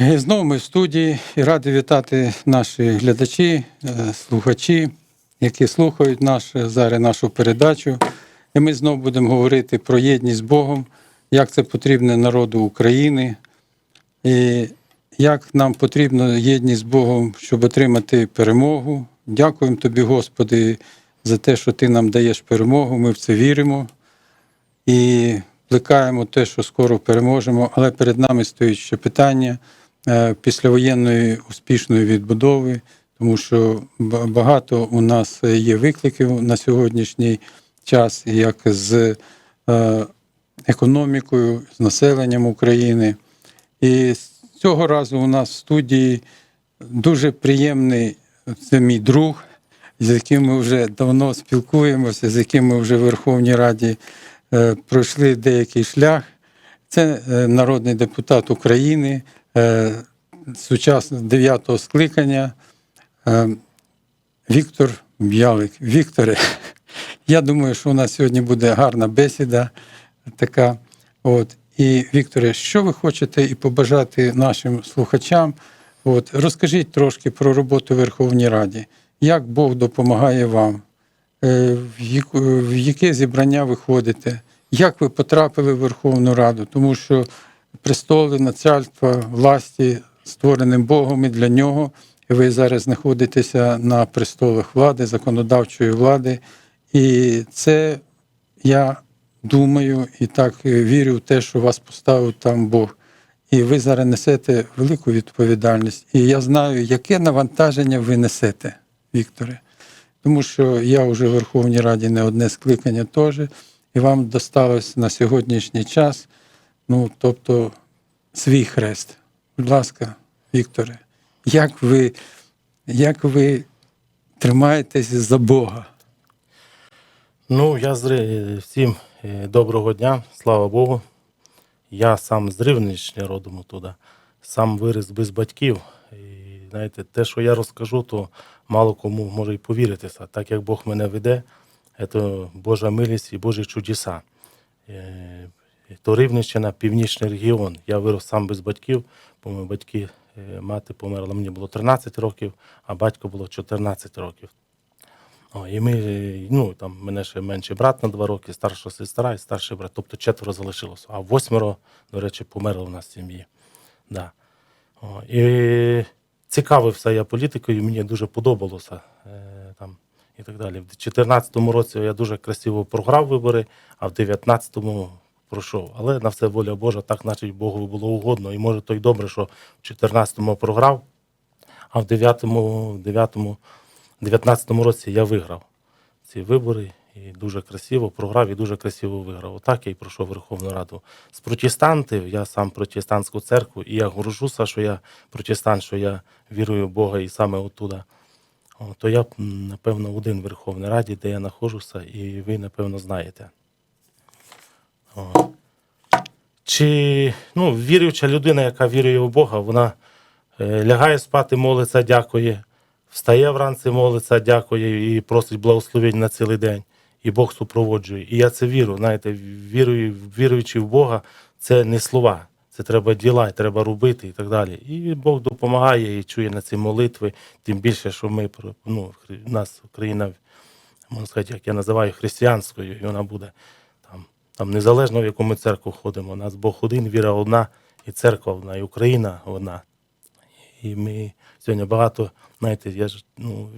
І Знову ми в студії і раді вітати наші глядачі, е, слухачі, які слухають наш, зараз нашу передачу. І ми знову будемо говорити про єдність з Богом, як це потрібно народу України, і як нам потрібна єдність з Богом, щоб отримати перемогу. Дякуємо тобі, Господи, за те, що Ти нам даєш перемогу. Ми в це віримо і плекаємо те, що скоро переможемо. Але перед нами стоїть ще питання е, післявоєнної успішної відбудови, тому що багато у нас є викликів на сьогоднішній час, як з е, економікою, з населенням України. І цього разу у нас в студії дуже приємний це мій друг, з яким ми вже давно спілкуємося, з яким ми вже в Верховній Раді е, пройшли деякий шлях. Це е, народний депутат України, е, сучасного дев'ятого скликання е, Віктор Б'ялик. Вікторе, я думаю, що у нас сьогодні буде гарна бесіда така. От. І Вікторе, що ви хочете і побажати нашим слухачам? От, розкажіть трошки про роботу Верховній Раді, як Бог допомагає вам, Е, в яке зібрання ви ходите, як ви потрапили в Верховну Раду, тому що престоли, начальства, власті створені Богом і для нього. І ви зараз знаходитеся на престолах влади, законодавчої влади. І це я думаю і так вірю в те, що вас поставив там Бог. І ви зараз несете велику відповідальність. І я знаю, яке навантаження ви несете, Вікторе. Тому що я вже в Верховній Раді не одне скликання теж, і вам досталось на сьогоднішній час, ну, тобто, свій хрест. Будь ласка, Вікторе, як ви, як ви тримаєтесь за Бога? Ну, я з всім е, доброго дня, слава Богу. Я сам з Рівненщини родом оттуда, сам виріс без батьків. І знаєте, те, що я розкажу, то мало кому може й повіритися. Так як Бог мене веде, це Божа милість і Божі чудеса. То Рівненщина, північний регіон. Я вирос сам без батьків, бо мої батьки, е, мати померла, мені було 13 років, а батько було 14 років. О, і ми, е, ну, там, мене ще менший брат на два роки, старша сестра і старший брат, тобто четверо залишилося. А восьмеро, до речі, померли в нас в сім'ї. Да. О, і цікавився я політикою, мені дуже подобалося. Е, там, і так далі. В 2014 році я дуже красиво програв вибори, а в 2019 пройшов. Але на все воля Божа, так значить Богу було угодно. І може то й добре, що в 2014 програв, а в 9-му, 9-му 19-му році я виграв ці вибори і дуже красиво програв і дуже красиво виграв. Отак я і пройшов Верховну Раду. З протестантів, я сам протестантську церкву, і я горжуся, що я протестант, що я вірую в Бога і саме оттуда. То я, напевно, один в Верховній Раді, де я знаходжуся, і ви, напевно, знаєте. Чи ну, віруюча людина, яка вірує в Бога, вона е, лягає спати, молиться, дякує, встає вранці, молиться, дякує і просить благословень на цілий день. І Бог супроводжує. І я це вірю. Знаєте, вірую, віруючи в Бога, це не слова, це треба діла, треба робити і так далі. І Бог допомагає і чує на ці молитви, тим більше, що ми ну, нас Україна, можна сказати, як я називаю християнською, і вона буде там, незалежно в яку ми церкву ходимо. У нас Бог один, віра одна, і церква одна, і Україна одна. І ми сьогодні багато, знаєте, я ж ну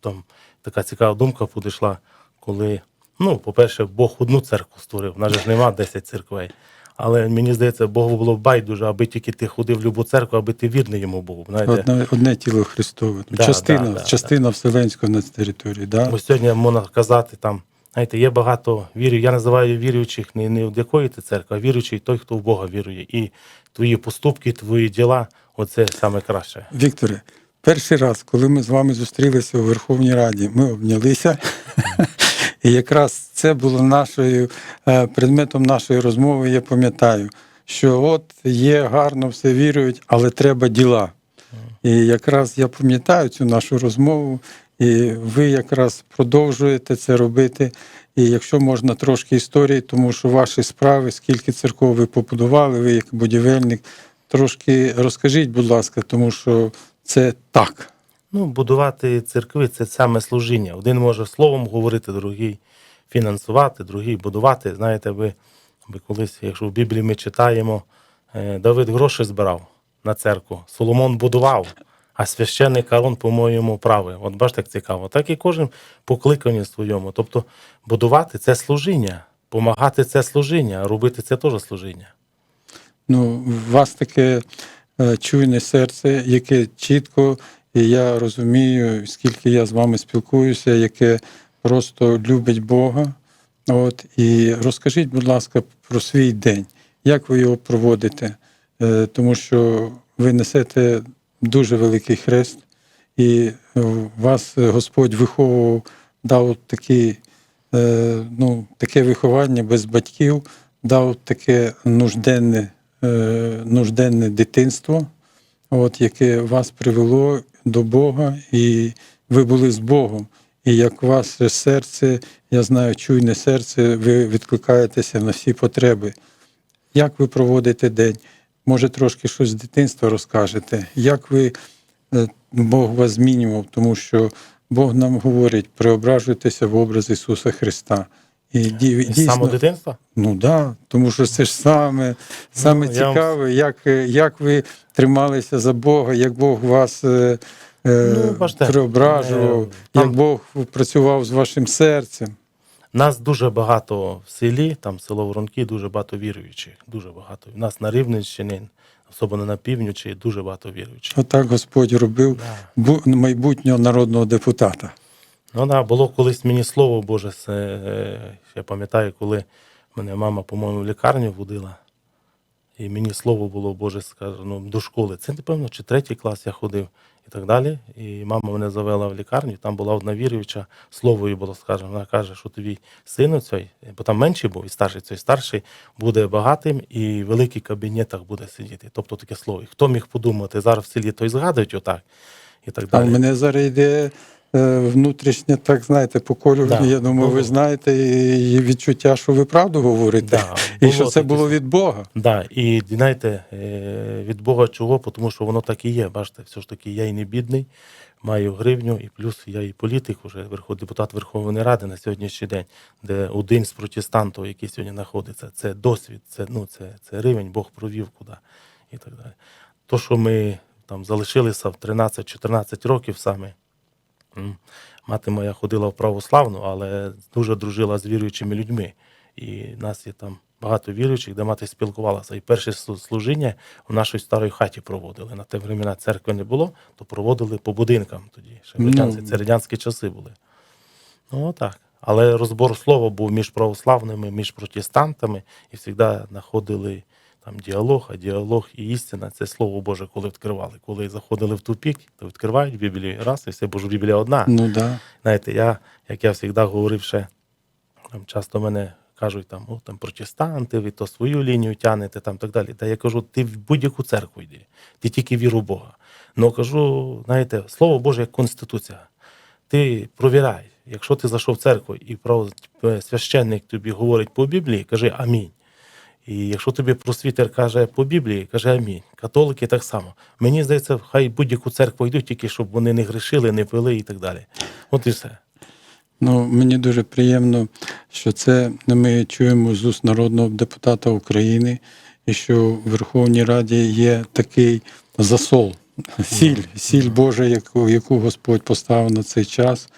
там така цікава думка підійшла, коли, ну, по-перше, Бог одну церкву створив, в нас ж нема 10 церквей. Але мені здається, Богу було байдуже, аби тільки ти ходив в любу церкву, аби ти вірний йому був. Знаєте, Одне, одне тіло Христове. Да, частина, да, да, частина Вселенської на території. Да? Ось сьогодні можна казати там. Знаєте, є багато вірів. Я називаю віруючих не, не від якої ти церкви, а віруючий той, хто в Бога вірує. І твої поступки, твої діла оце саме краще. Вікторе, перший раз, коли ми з вами зустрілися у Верховній Раді, ми обнялися. І якраз це було нашою е, предметом нашої розмови. Я пам'ятаю, що от є гарно, все вірують, але треба діла. І якраз я пам'ятаю цю нашу розмову, і ви якраз продовжуєте це робити. І якщо можна трошки історії, тому що ваші справи, скільки церков ви побудували, ви як будівельник, трошки розкажіть, будь ласка, тому що це так. Ну, будувати церкви це саме служіння. Один може словом говорити, другий фінансувати, другий будувати. Знаєте, ви, ви колись, якщо в Біблії ми читаємо, е, Давид гроші збирав на церкву, Соломон будував, а священник Арон, по-моєму, правив. От бачите, як цікаво. Так і кожен покликаний своєму. Тобто будувати це служіння, помагати це служіння, робити це теж служіння. Ну, у вас таке е, чуйне серце, яке чітко, і я розумію, скільки я з вами спілкуюся, яке просто любить Бога. От, і розкажіть, будь ласка, про свій день, як ви його проводите, Е, тому що ви несете дуже великий хрест, і е, вас Господь виховував, дав такий, е, ну, таке виховання без батьків, дав таке нужденне, е, нужденне дитинство, от, яке вас привело до Бога, і ви були з Богом. І як ваше серце, я знаю, чуйне серце, ви відкликаєтеся на всі потреби. Як ви проводите день? Може, трошки щось з дитинства розкажете? Як ви е, Бог вас змінював? Тому що Бог нам говорить, преображуйтеся в образ Ісуса Христа. І ді- З самого дитинства? Ну да, тому що це ж саме, саме Ну, я вам- цікаве, як, е, як ви трималися за Бога, як Бог вас е, е, Ну, преображував, там- як Бог працював з вашим серцем. Нас дуже багато в селі, там село Воронки, дуже багато віруючих. Дуже багато. У нас на Рівненщині, особливо на півночі, дуже багато віруючих. Отак Господь робив Да. майбутнього народного депутата. Ну да, було колись мені слово Боже. Це, е, я пам'ятаю, коли мене мама, по-моєму, в лікарню водила. І мені слово було Боже, скаже, ну, до школи. Це, напевно, чи третій клас я ходив і так далі. І мама мене завела в лікарню, там була одна віруюча, слово їй було сказано. Вона каже, що твій син цей, бо там менший був, і старший цей старший буде багатим і в великих кабінетах буде сидіти. Тобто таке слово. І хто міг подумати, зараз в селі той згадують отак. І так далі. А мене зараз йде внутрішнє, так знаєте, по кольору. Да, я думаю, ви знаєте, і відчуття, що ви правду говорите, Да, і було що це було від Бога. Да, і знаєте, е, від Бога чого? Тому що воно так і є. Бачите, все ж таки, я і не бідний, маю гривню, і плюс я і політик, уже депутат Верховної Ради на сьогоднішній день, де один з протестантів, який сьогодні знаходиться, це досвід, це, ну, це, це рівень, Бог провів куди і так далі. То, що ми там залишилися в 13-14 років саме. Мати моя ходила в православну, але дуже дружила з віруючими людьми. І в нас є там багато віруючих, де мати спілкувалася. І перше служіння в нашій старій хаті проводили. На те времена церкви не було, то проводили по будинкам тоді. Ще Ну. радянські, це радянські часи були. Ну так. Але розбор слова був між православними, між протестантами, і завжди знаходили там діалог, а діалог і істина це слово Боже, коли відкривали. Коли заходили в тупік, то відкривають Біблію раз, і все, бо ж Біблія одна. Ну да. Знаєте, я, як я завжди говорив ще, там часто мене кажуть, там, о, там протестанти, ви то свою лінію тянете, там так далі. Та я кажу, ти в будь-яку церкву йди, ти тільки віру в Бога. Ну кажу, знаєте, слово Боже як конституція. Ти провіряй, якщо ти зайшов в церкву і прав- священник тобі говорить по Біблії, кажи амінь. І якщо тобі просвітер каже по Біблії, каже амінь. Католики так само. Мені здається, хай будь-яку церкву йдуть, тільки щоб вони не грішили, не пили і так далі. От і все. Ну, мені дуже приємно, що це ми чуємо з уст народного депутата України, і що в Верховній Раді є такий засол, сіль, сіль Божа, яку, яку Господь поставив на цей час.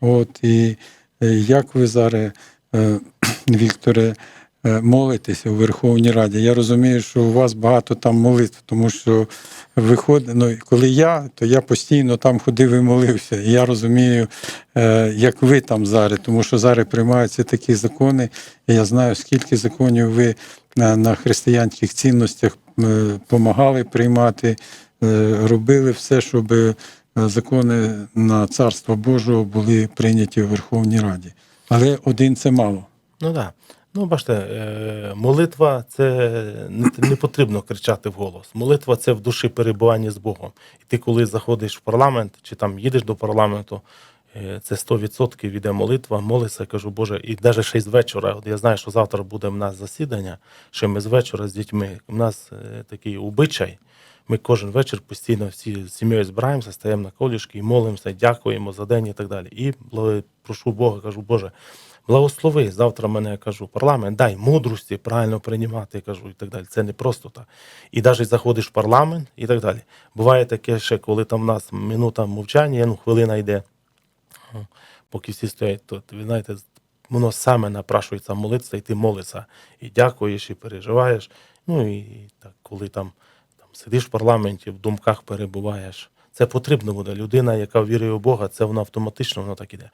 От, і е, як ви зараз, е, Вікторе, молитеся у Верховній Раді? Я розумію, що у вас багато там молитв, тому що виходить, ну, коли я, то я постійно там ходив і молився. І я розумію, е, як ви там зараз, тому що зараз приймаються такі закони, і я знаю, скільки законів ви на, на християнських цінностях допомагали приймати, е, робили все, щоб е, закони на царство Божого були прийняті в Верховній Раді. Але один це мало. Ну так. Да. Ну, бачите, е, молитва це не, потрібно кричати вголос. Молитва це в душі перебування з Богом. І ти, коли заходиш в парламент, чи там їдеш до парламенту, Е, Це 100% іде молитва, молиться, кажу, Боже, і навіть ще й з вечора. От я знаю, що завтра буде в нас засідання, що ми з вечора з дітьми. У нас е, такий обичай. Ми кожен вечір постійно всі з сім'єю збираємося, стаємо на колішки і молимося, дякуємо за день і так далі. І прошу Бога, кажу, Боже, благослови. Завтра мене я кажу, парламент, дай мудрості правильно приймати, я кажу, і так далі. Це не просто так. І навіть заходиш в парламент і так далі. Буває таке ще, коли там в нас минута мовчання, ну, хвилина йде, поки всі стоять, то ви знаєте, воно саме напрашується молитися, і ти молишся, і дякуєш, і переживаєш. Ну і так, коли там, там сидиш в парламенті, в думках перебуваєш. Це потрібно буде. Людина, яка вірує у Бога, це воно автоматично воно так іде.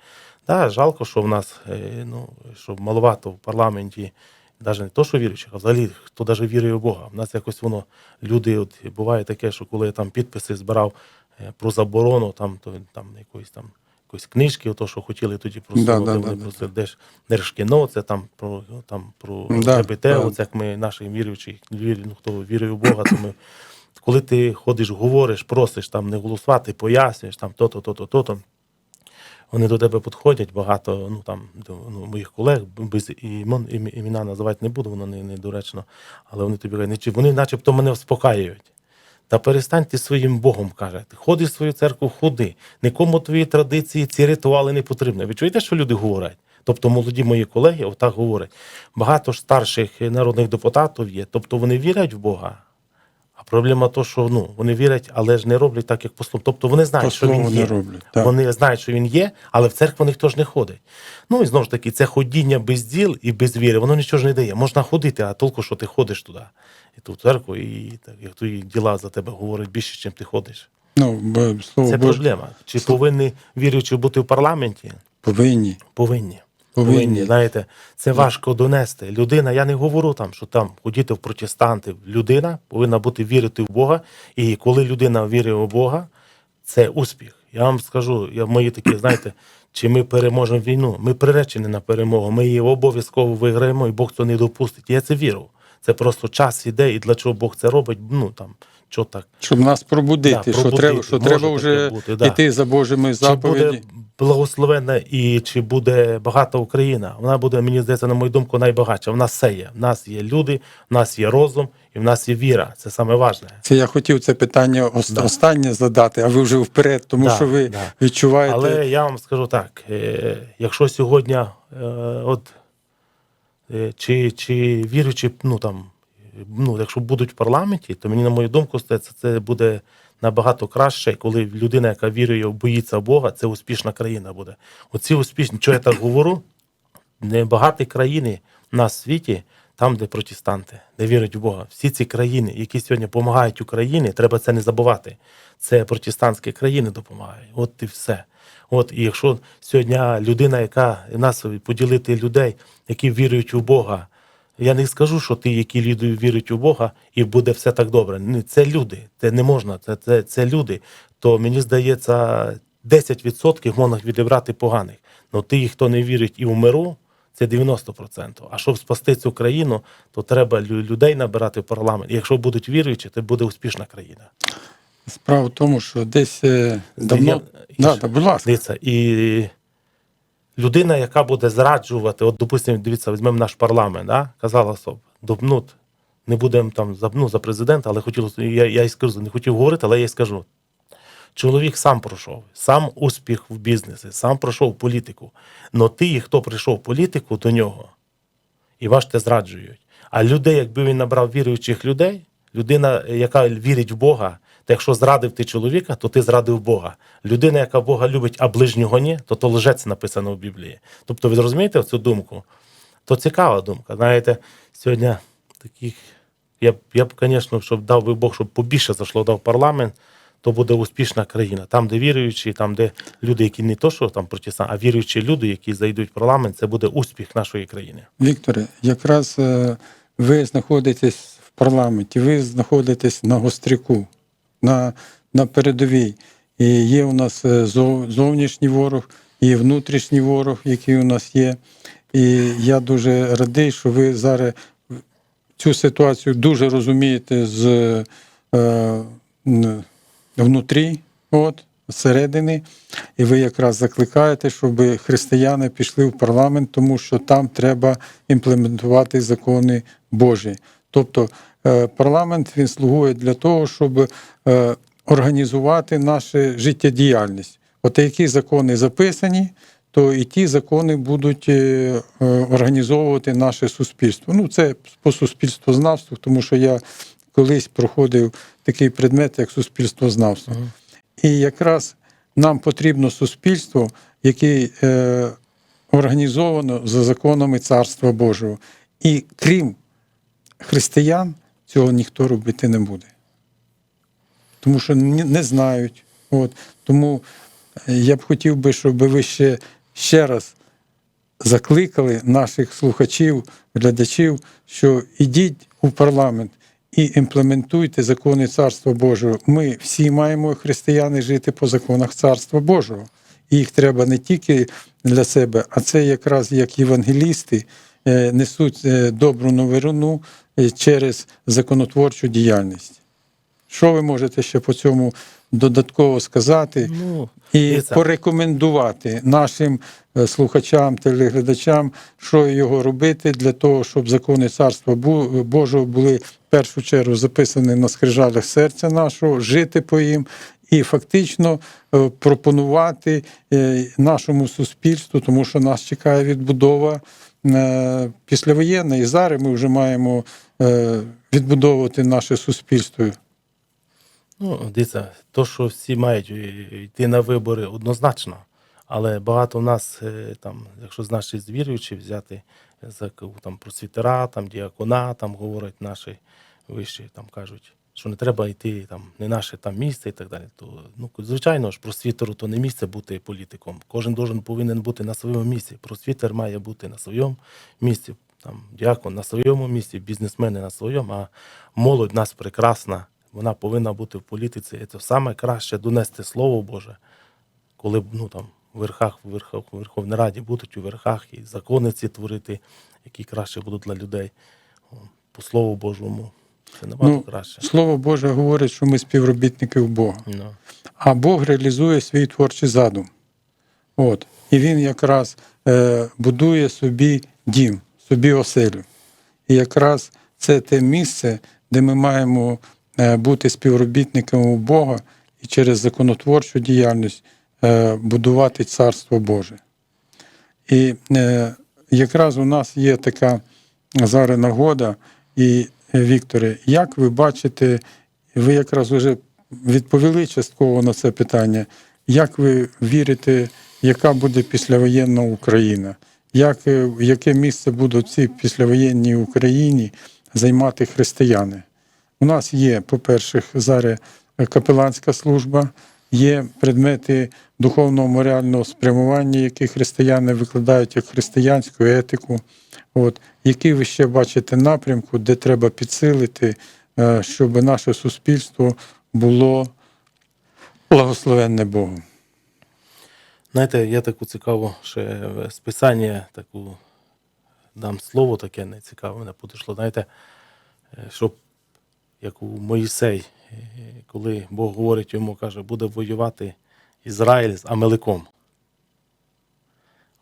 Да, жалко, що в нас е, ну, що маловато в парламенті, навіть не то, що віруючих, а взагалі хто навіть вірує у Бога. В нас якось воно люди, от буває таке, що коли я там підписи збирав е, про заборону, там то там якоїсь там якоїсь книжки, ото що хотіли тоді Да, просувати, да, вони да, просили Держ, Держкіно, це там про там про Да, ЛГБТ, да. оце як ми наші віруючі, ну, хто вірує у Бога, то ми. Коли ти ходиш, говориш, просиш там не голосувати, пояснюєш там то-то, то-то, то-то. Вони до тебе підходять багато, ну там ну, моїх колег без імен, імена називати не буду, воно не, не доречно. Але вони тобі кажуть, «Нічі- вони начебто мене вспокаюють. Та перестань ти своїм Богом каже. Ти ходи в свою церкву, ходи. Нікому твої традиції, ці ритуали не потрібні. Ви чуєте, що люди говорять? Тобто молоді мої колеги отак говорять. Багато ж старших народних депутатів є, тобто вони вірять в Бога. А проблема то, що ну, вони вірять, але ж не роблять так, як послом. Тобто вони знають, По що він є. роблять, так. Вони знають, що він є, але в церкву ніхто ж не ходить. Ну і знову ж таки, це ходіння без діл і без віри, воно нічого ж не дає. Можна ходити, а толку, що ти ходиш туди, і ту церкву, і так, як твої діла за тебе говорять більше, чим ти ходиш. Ну, бо, слово Це Боже, проблема. Чи повинні віруючі бути в парламенті? повинні. Повинні. Повинні. Знаєте, це важко донести. Людина, я не говорю там, що там ходіти в протестанти. Людина повинна бути вірити в Бога. І коли людина вірить у Бога, це успіх. Я вам скажу, я мої такі, знаєте, чи ми переможемо війну? Ми приречені на перемогу. Ми її обов'язково виграємо, і Бог це не допустить. Я це вірю. Це просто час іде, і для чого Бог це робить, ну там, що так. Щоб нас пробудити, Да, що пробудити. треба, що Може треба вже бути, да. йти за Божими Чи буде заповіді. Благословенна і чи буде багата Україна? Вона буде, мені здається, на мою думку, найбагатша. В нас все є. В нас є люди, в нас є розум і в нас є віра. Це саме важне. Це я хотів це питання Да. останнє задати, а ви вже вперед, тому Да, що ви да. відчуваєте. Але я вам скажу так: е, якщо сьогодні, е, от е, чи, чи віруючи, ну там, ну, якщо будуть в парламенті, то мені, на мою думку, це, це буде набагато краще, коли людина, яка вірує, боїться Бога, це успішна країна буде. Оці успішні, що я так говорю, небагаті країни на світі, там, де протестанти, де вірять в Бога. Всі ці країни, які сьогодні допомагають Україні, треба це не забувати. Це протестантські країни допомагають. От і все. От, і якщо сьогодні людина, яка нас поділити людей, які вірують у Бога, я не скажу, що ті, які люди вірять у Бога, і буде все так добре. Це люди, це не можна, це, це, це люди. То мені здається, 10% можна відібрати поганих. Ну ті, хто не вірить і в миру, це 90%. А щоб спасти цю країну, то треба людей набирати в парламент. І якщо будуть віруючі, то буде успішна країна. Справа в тому, що десь е, давно. Я- Да, да, будь ласка. Дивіться, і людина, яка буде зраджувати, от, допустимо, дивіться, візьмемо наш парламент, да? казала особа, ну, не будемо там за, ну, за президента, але хотілося, я, я і скажу, не хотів говорити, але я і скажу. Чоловік сам пройшов, сам успіх в бізнесі, сам пройшов політику. Но ті, хто прийшов політику до нього, і ваш те зраджують. А людей, якби він набрав віруючих людей, людина, яка вірить в Бога, то якщо зрадив ти чоловіка, то ти зрадив Бога. Людина, яка Бога любить, а ближнього ні, то то лжець написано в Біблії. Тобто, ви зрозумієте цю думку? То цікава думка. Знаєте, сьогодні таких. Я б, я б, звісно, щоб дав би Бог, щоб побільше зайшло дав парламент, то буде успішна країна. Там, де віруючі, там, де люди, які не то, що там протестанти, а віруючі люди, які зайдуть в парламент, це буде успіх нашої країни. Вікторе, якраз е, ви знаходитесь в парламенті, ви знаходитесь на гостряку, на, на передовій. І є у нас е, зовнішній ворог, і внутрішній ворог, який у нас є. І я дуже радий, що ви зараз цю ситуацію дуже розумієте з е, внутрі. От. зсередини, і ви якраз закликаєте, щоб християни пішли в парламент, тому що там треба імплементувати закони Божі. Тобто парламент він слугує для того, щоб е, організувати нашу життєдіяльність. От які закони записані, то і ті закони будуть е, е, організовувати наше суспільство. Ну, це по суспільствознавству, тому що я колись проходив такий предмет, як суспільствознавство. І якраз нам потрібно суспільство, яке е, організовано за законами Царства Божого. І крім християн, цього ніхто робити не буде. Тому що не, знають. От. Тому е, я б хотів би, щоб ви ще, ще раз закликали наших слухачів, глядачів, що ідіть у парламент і імплементуйте закони Царства Божого. Ми всі маємо християни жити по законах Царства Божого. І їх треба не тільки для себе, а це якраз як євангелісти несуть е, добру новину е, через законотворчу діяльність. Що ви можете ще по цьому додатково сказати? Ну, і дивіться. порекомендувати нашим е, слухачам, телеглядачам, що його робити для того, щоб закони Царства Божого були в першу чергу записані на скрижалях серця нашого, жити по їм. І фактично е, пропонувати е, нашому суспільству, тому що нас чекає відбудова е, післявоєнна, і зараз ми вже маємо е, відбудовувати наше суспільство. Ну, дивіться, то, що всі мають е, йти на вибори однозначно, але багато в нас, е, там, якщо з наших звірюючих взяти за там, просвітера, там, діакона, там говорять наші вищі, там кажуть, що не треба йти там, не наше там місце і так далі. То, ну, звичайно ж, просвітеру то не місце бути політиком. Кожен должен повинен бути на своєму місці. Просвітер має бути на своєму місці, там, діакон на своєму місці, бізнесмени на своєму, а молодь нас прекрасна. Вона повинна бути в політиці. І Це саме краще донести Слово Боже, коли ну, там, в верхах, в верхах, Верховній Раді будуть у верхах і закони ці творити, які краще будуть для людей. По Слову Божому. Це набагато Ну, краще. Слово Боже говорить, що ми співробітники у Бога. Ну. а Бог реалізує свій творчий задум. От. І він якраз е, будує собі дім, собі оселю. І якраз це те місце, де ми маємо е, бути співробітниками у Бога і через законотворчу діяльність е, будувати Царство Боже. І е, якраз у нас є така зараз нагода, і Вікторе, як ви бачите, ви якраз вже відповіли частково на це питання. Як ви вірите, яка буде післявоєнна Україна? Як, е, яке місце будуть в цій післявоєнній Україні займати християни? У нас є, по-перше, зараз капеланська служба, є предмети духовного морального спрямування, які християни викладають як християнську етику. От, які ви ще бачите напрямку, де треба підсилити, е, щоб наше суспільство було благословенне Богом? Знаєте, я таку цікаву ще списання, таку дам слово таке не цікаве, мене підійшло. Знаєте, е, щоб як у Моїсей, е, коли Бог говорить йому, каже, буде воювати Ізраїль з Амеликом.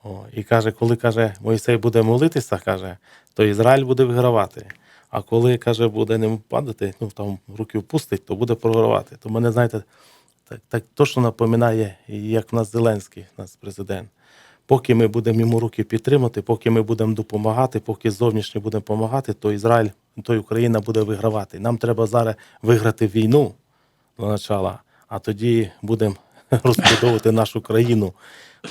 О, і каже, коли каже, Моїсей буде молитися, каже, то Ізраїль буде вигравати. А коли каже, буде не падати, ну там руки впустить, то буде програвати. То мене, знаєте, так, так точно напоминає, як в нас Зеленський, нас президент. Поки ми будемо йому руки підтримати, поки ми будемо допомагати, поки зовнішньо будемо допомагати, то Ізраїль, то Україна буде вигравати. Нам треба зараз виграти війну до начала, а тоді будемо розбудовувати нашу країну.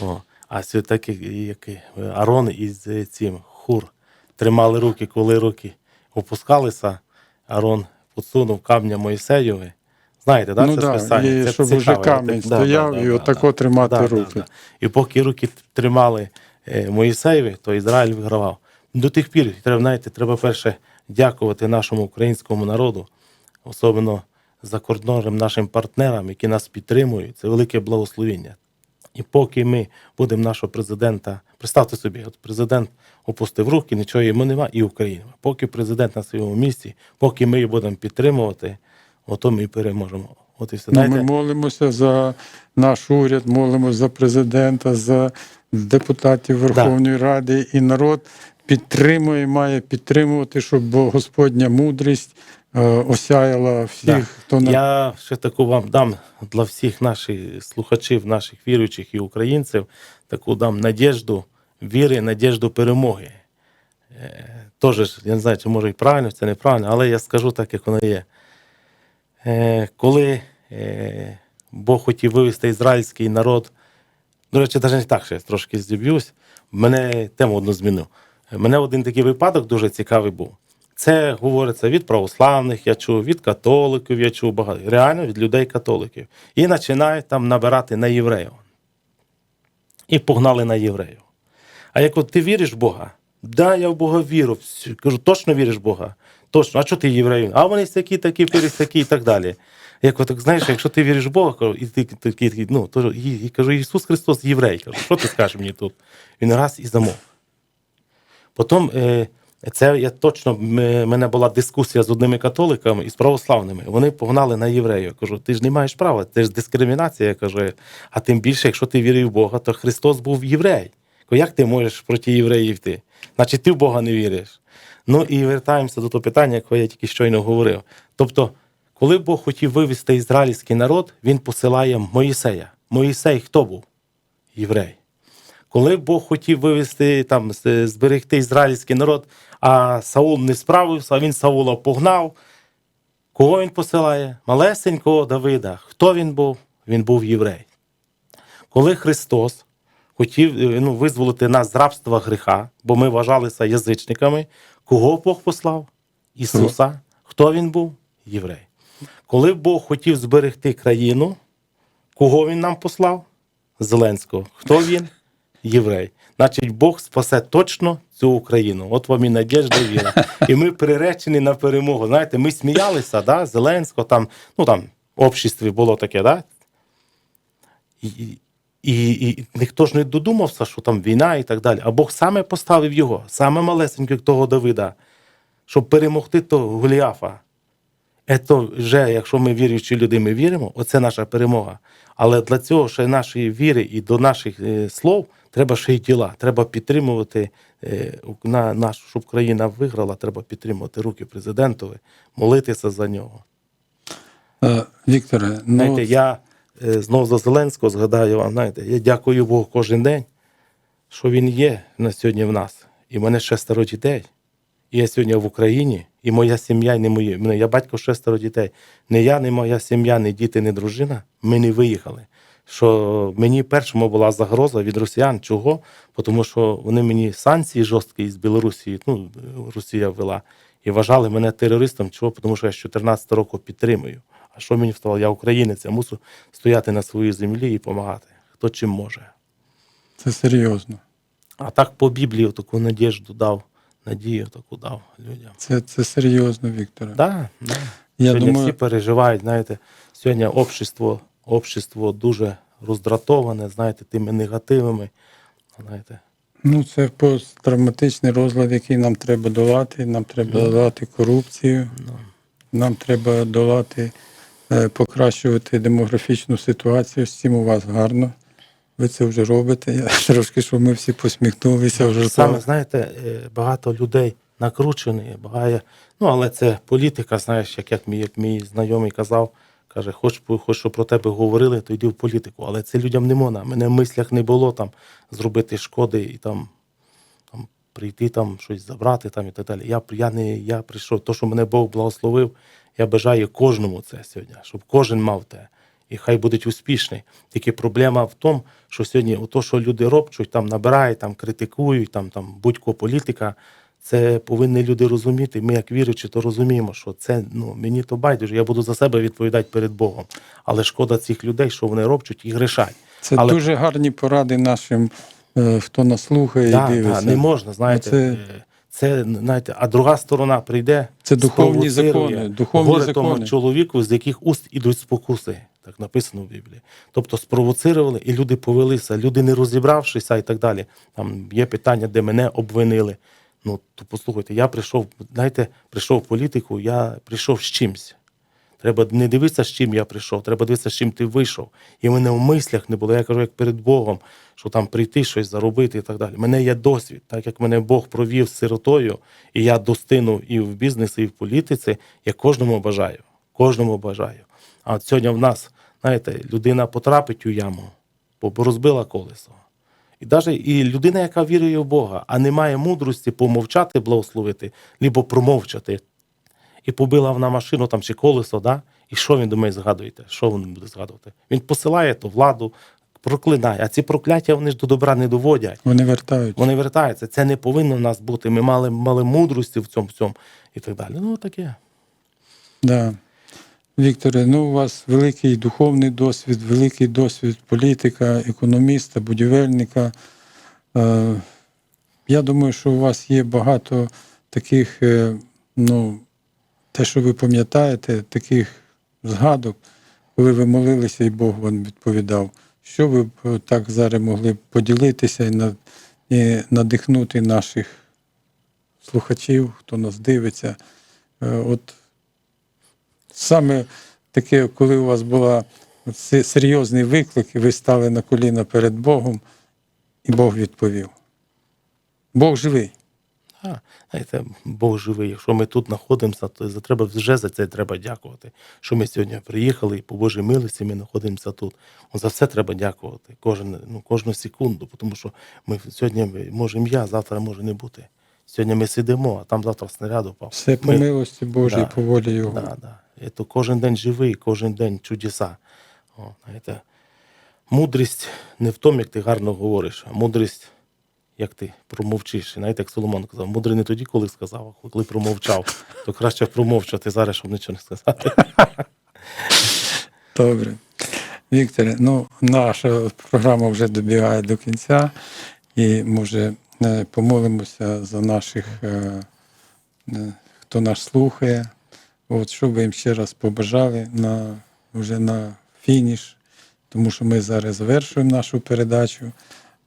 О, а все таки, як Арон із е, цим хур тримали руки, коли руки опускалися, Арон підсунув камня Моїсеєві. Знаєте, да, Ну це да, списання? і Це щоб уже цікаво. камінь Да, стояв да, і да, отако тримати Да, руки. Да, да. І поки руки тримали е, Моїсеєві, то Ізраїль вигравав. До тих пір треба, знаєте, треба перше дякувати нашому українському народу, особливо закордонним нашим партнерам, які нас підтримують. Це велике благословіння. І поки ми будемо нашого президента, представте собі, от президент опустив руки, нічого йому нема, і Україна. Поки президент на своєму місці, поки ми її будемо підтримувати, ото ми і переможемо. От і все. Ну, Ми молимося за наш уряд, молимося за президента, за депутатів Верховної Ради, і народ підтримує, має підтримувати, щоб Господня мудрість осяяла всіх, Да. хто на Я ще таку вам дам для всіх наших слухачів, наших віруючих і українців, таку дам надіжду віри, надіжду перемоги. Е, Тоже ж, я не знаю, чи може і правильно, чи неправильно, але я скажу так, як воно є. Е, Коли е, Бог хотів вивести ізраїльський народ, до речі, навіть не так, що я трошки здіб'юсь, мене тему одну змінив. Мене один такий випадок дуже цікавий був. Це говориться від православних, я чув, від католиків, я чув багато. Реально від людей-католиків. І починають там набирати на євреїв. І погнали на євреїв. А як от ти віриш в Бога? Да, я в Бога вірю. Кажу, точно віриш в Бога? Точно, а що ти євреїв? А вони такі, такі, такі і так далі. Як от, знаєш, якщо ти віриш в Бога, і ти такий, ну, то, і кажу, Ісус Христос єврей. Кажу, що ти скажеш мені тут? Він раз і замов. Потім е, це я точно м- мене була дискусія з одними католиками і з православними. Вони погнали на євреїв. Я кажу, ти ж не маєш права, це ж дискримінація. Я кажу, а тим більше, якщо ти вірив в Бога, то Христос був єврей. Кажу, Як ти можеш проти євреїв йти? Значить, ти в Бога не віриш. Ну і вертаємося до того питання, яке я тільки щойно говорив. Тобто, коли Бог хотів вивести ізраїльський народ, він посилає Моїсея. Моїсей хто був? Єврей. Коли Бог хотів вивести там зберегти ізраїльський народ, а Саул не справився, а він Саула погнав. Кого він посилає? Малесенького Давида. Хто він був? Він був єврей. Коли Христос хотів е, ну, визволити нас з рабства гріха, бо ми вважалися язичниками, кого Бог послав? Ісуса. Хто він був? Єврей. Коли Бог хотів зберегти країну, кого він нам послав? Зеленського. Хто він? Єврей. Значить, Бог спасе точно цю Україну. От вам і надіжда і віра. І ми приречені на перемогу. Знаєте, ми сміялися, да? Зеленського там, ну там в обществі було таке, да? І, і, і, ніхто ж не додумався, що там війна і так далі. А Бог саме поставив його, саме малесенького того Давида, щоб перемогти того Голіафа. Це вже, якщо ми віруючі люди, ми віримо, оце наша перемога. Але для цього ще нашої віри і до наших е, слов треба ще й діла. Треба підтримувати е, на нашу, щоб країна виграла, треба підтримувати руки президентові, молитися за нього. Е, Вікторе, ну, Знаєте, я е, знов за Зеленського згадаю вам, знаєте, я дякую Богу кожен день, що він є на сьогодні в нас. І в мене шестеро дітей. І я сьогодні в Україні, і моя сім'я, і не мої. Мене, я батько шестеро дітей. Не я, не моя сім'я, не діти, не дружина. Ми не виїхали. Що мені першому була загроза від росіян. Чого? Тому що вони мені санкції жорсткі з Білорусі, ну, Росія ввела, і вважали мене терористом. Чого? Тому що я з 14 року підтримую. А що мені вставало? Я українець, я мушу стояти на своїй землі і допомагати. Хто чим може. це серйозно. А так по Біблії таку надіжду дав, надію таку дав людям. Це, це серйозно, Вікторе. Да, да. Я сьогодні думаю, всі переживають, знаєте, сьогодні общество, общество дуже роздратоване, знаєте, тими негативами. Знаєте, Ну, це посттравматичний розлад, який нам треба долати. Нам треба долати корупцію, нам треба долати, е, покращувати демографічну ситуацію. З цим у вас гарно. Ви це вже робите. Я трошки, щоб ми всі посміхнулися вже. Саме, знаєте, е, багато людей накручені, багато, ну, але це політика, знаєш, як, як, мій, як мій знайомий казав, каже, хоч, хоч щоб про тебе говорили, то йди в політику. Але це людям не можна. Мене в мислях не було там зробити шкоди і там, там прийти, там щось забрати там, і так далі. Я, я, не, я прийшов, то, що мене Бог благословив, я бажаю кожному це сьогодні, щоб кожен мав те. І хай будуть успішні. Тільки проблема в тому, що сьогодні то, що люди робчуть, там набирають, там критикують, там, там будь-ко політика, це повинні люди розуміти. Ми, як віруючі, то розуміємо, що це ну мені то байдуже. Я буду за себе відповідати перед Богом. Але шкода цих людей, що вони робчуть і грішать. Це Але- дуже гарні поради нашим, е, хто нас слухає Да, і дивиться. да, не можна, знаєте. Це- е, Це, знаєте, а друга сторона прийде. Це духовні закони, духовні Горе тому чоловіку, з яких уст ідуть спокуси. Так написано в Біблії. Тобто спровоцирували, і люди повелися, люди не розібравшися і так далі. Там є питання, де мене обвинили. Ну, то послухайте, я прийшов, знаєте, прийшов в політику, я прийшов з чимсь. Треба не дивитися, з чим я прийшов, треба дивитися, з чим ти вийшов. І в мене в мислях не було. Я кажу, як перед Богом, що там прийти щось заробити і так далі. У мене є досвід, так як мене Бог провів з сиротою, і я достигнув і в бізнесі, і в політиці, я кожному бажаю. Кожному бажаю. А от сьогодні в нас, знаєте, людина потрапить у яму, бо розбила колесо. І навіть і людина, яка вірує в Бога, а не має мудрості помовчати, благословити, либо промовчати. І побила вона машину там чи колесо, да? і що він думає, згадуєте? Що він буде згадувати? Він посилає то владу, проклинає, а ці прокляття вони ж до добра не доводять. Вони вертають. Вони вертаються. Це не повинно в нас бути. Ми мали, мали мудрості в цьому всьому і так далі. Ну, таке. Да. Вікторе, ну у вас великий духовний досвід, великий досвід політика, економіста, будівельника. Е, я думаю, що у вас є багато таких, е, ну, те, що ви пам'ятаєте, таких згадок, коли ви молилися і Бог вам відповідав. Що ви б е, так зараз могли б поділитися і, надихнути наших слухачів, хто нас дивиться? От саме таке, коли у вас була серйозний виклик, і ви стали на коліна перед Богом, і Бог відповів. Бог живий. А, знаєте, Бог живий. Якщо ми тут знаходимося, то за треба вже за це треба дякувати. Що ми сьогодні приїхали і по Божій милості ми знаходимося тут. За все треба дякувати. Кожен, ну, кожну секунду, тому що ми сьогодні ми- може я, завтра може не бути. Сьогодні ми сидимо, а там завтра снаряд упав. Все по Ми- милості Божій, Да, по волі Його. Да, да. То кожен день живий, кожен день чудеса. О, знаєте, мудрість не в тому, як ти гарно говориш, а мудрість, як ти промовчиш. Знаєте, як Соломон казав, мудрий не тоді, коли сказав, а коли промовчав. То краще промовчати зараз, щоб нічого не сказати. Добре. Вікторе, ну, наша програма вже добігає до кінця, і може е, помолимося за наших, е, е, хто нас слухає. От, що ви їм ще раз побажали на, вже на фініш, тому що ми зараз завершуємо нашу передачу.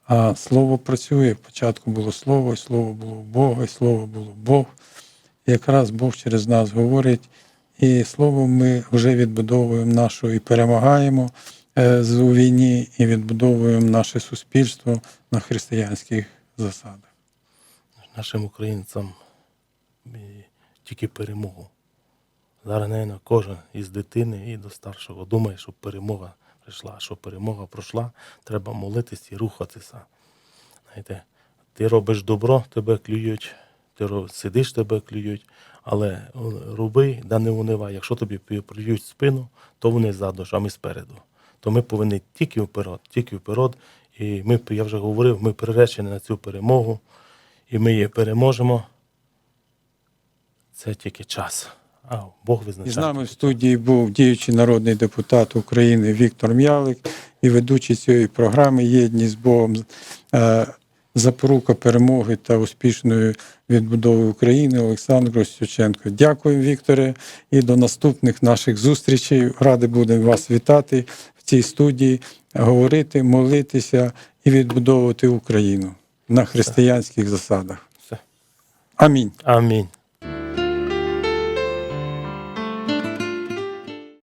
А слово працює. Спочатку було слово, і слово було Бога, і слово було Бог. Якраз Бог через нас говорить. І словом ми вже відбудовуємо нашу і перемагаємо е, у війні, і відбудовуємо наше суспільство на християнських засадах. Нашим українцям тільки перемогу. Зараз, наверное, кожен із дитини і до старшого думає, щоб перемога прийшла. А щоб перемога пройшла, треба молитися і рухатися. Знаєте, ти робиш добро, тебе клюють, ти сидиш, тебе клюють, але роби, да не унивай. Якщо тобі плюють спину, то вони ззаду, а ми спереду. То ми повинні тільки вперед, тільки вперед. І ми, я вже говорив, ми приречені на цю перемогу, і ми її переможемо. Це тільки час. А Бог І з нами в студії був діючий народний депутат України Віктор М'ялик і ведучий цієї програми Єдність з Богом. е, Запорука перемоги та успішної відбудови України Олександр Остюченко. Дякую, Вікторе, і до наступних наших зустрічей. Ради будемо вас вітати в цій студії, говорити, молитися і відбудовувати Україну на християнських засадах. Амінь. Амінь.